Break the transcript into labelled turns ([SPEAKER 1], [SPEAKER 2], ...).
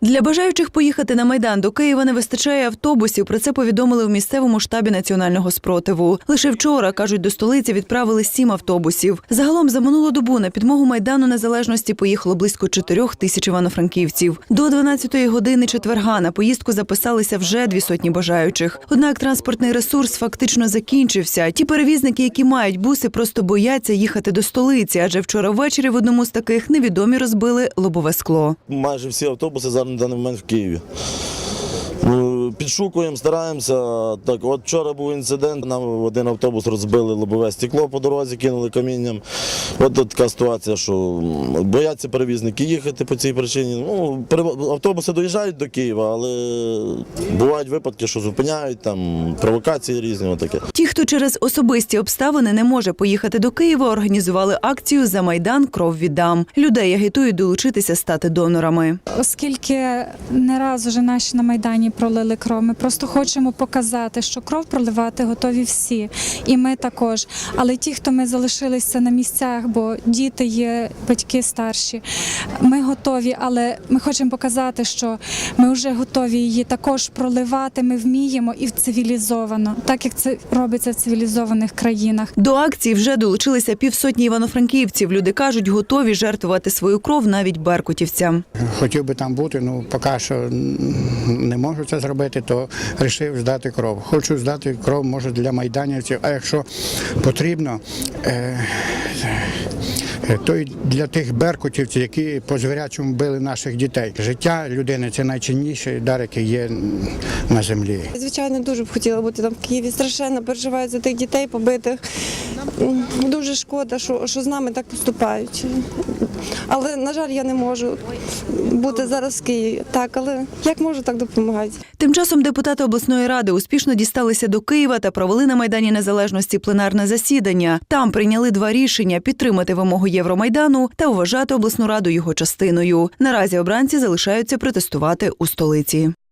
[SPEAKER 1] Для бажаючих поїхати на майдан до Києва не вистачає автобусів. Про це повідомили у місцевому штабі національного спротиву. Лише вчора кажуть, до столиці відправили сім автобусів. Загалом за минулу добу на підмогу майдану незалежності поїхало близько чотирьох тисяч івано-франківців. До 12-ї години четверга на поїздку записалися вже дві сотні бажаючих. Однак транспортний ресурс фактично закінчився. Ті перевізники, які мають буси, просто бояться їхати до столиці, адже вчора ввечері в одному з таких невідомі розбили лобове скло.
[SPEAKER 2] Майже всі автобуси зараз на даний момент в Києві. Підшукуємо, стараємося. Так, от вчора був інцидент. Нам один автобус розбили лобове стекло по дорозі, кинули камінням. От така ситуація, що бояться перевізники їхати по цій причині. Ну, автобуси доїжджають до Києва, але бувають випадки, що зупиняють, там провокації різні. Отаке.
[SPEAKER 1] Ті, хто через особисті обставини не може поїхати до Києва, організували акцію за майдан Кров віддам. Людей агітують долучитися стати донорами.
[SPEAKER 3] Оскільки не раз уже наші на майдані пролили кров, ми просто хочемо показати, що кров проливати готові всі, і ми також. Але ті, хто ми залишилися на місцях, бо діти є, батьки старші, ми готові, але ми хочемо показати, що ми вже готові її також проливати. Ми вміємо і цивілізовано, так як це робиться в цивілізованих країнах.
[SPEAKER 1] До акції вже долучилися півсотні івано-франківців. Люди кажуть, готові жертвувати свою кров навіть беркутівцям.
[SPEAKER 4] Хотів би там бути, ну поки що не можу це зробити, то вирішив здати кров. Хочу здати кров, може, для майданівців, а якщо потрібно, е, е, то й для тих беркутівців, які по звірячому били наших дітей. Життя людини це найцінніший дар, який є на землі.
[SPEAKER 5] Звичайно, дуже б хотіла бути там в Києві. Страшенно переживаю за тих дітей побитих. Дуже шкода, що, що з нами так поступають. Але, на жаль, я не можу бути зараз в Києві. Так, але як можу, так допомагати.
[SPEAKER 1] Тим часом депутати обласної ради успішно дісталися до Києва та провели на майдані незалежності пленарне засідання. Там прийняли два рішення: підтримати вимогу Євромайдану та вважати обласну раду його частиною. Наразі обранці залишаються протестувати у столиці.